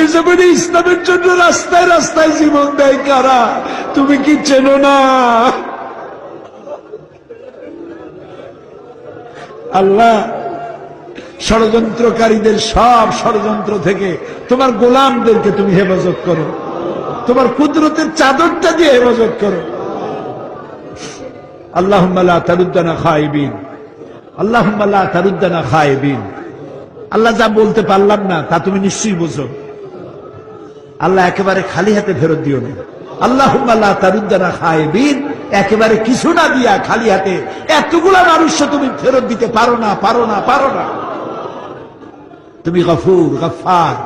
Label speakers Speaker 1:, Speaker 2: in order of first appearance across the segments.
Speaker 1: এ জমিনে ইসলামের জন্য রাস্তায় রাস্তায় জীবন দেয় কারা? তুমি কি চেনো না? আল্লাহ, ষড়যন্ত্রকারীদের সব ষড়যন্ত্র থেকে তোমার গোলামদেরকে তুমি হেফাজত করো। তোমার কুদরতের চাদরটা দিয়ে হেফাজত করো। আল্লাহুম্মা তারুদ্দানা খাইবিন আল্লাহুম্মা তারুদ্দানা খাইবিন আল্লাহ যা বলতে পারলাম না, তা তুমি নিশ্চয়ই বুঝো। আল্লাহ একেবারে খালি হাতে ফেরত দিও না। আল্লাহুম্মা তারুদ্দানা খাইবিন একেবারে কিছু না দিয়া খালি হাতে এতগুলা মানুষ তুমি ফেরত দিতে পারো না পারো না পারো না। তুমি গফুর গফার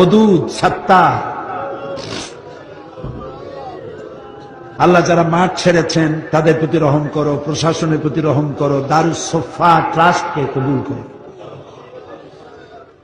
Speaker 1: ওদুদ সত্তা আল্লাহ যারা মাঠ ছেড়েছেন, তাদের প্রতি রহম করো, প্রশাসনের প্রতি রহম করো, দারুস ট্রাস্টকে কবুল করো।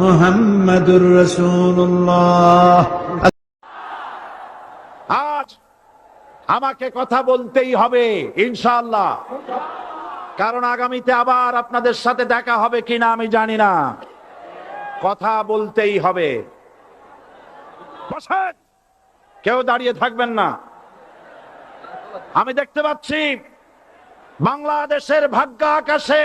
Speaker 1: মোহাম্মদুর রসুল্লাহ
Speaker 2: আজ আমাকে কথা বলতেই হবে ইনশাল্লাহ কারণ আগামীতে আবার আপনাদের সাথে দেখা হবে কিনা আমি জানি না। কথা বলতেই হবে। কেউ দাঁড়িয়ে থাকবেন না। আমি দেখতে পাচ্ছি বাংলাদেশের ভাগ্য আকাশে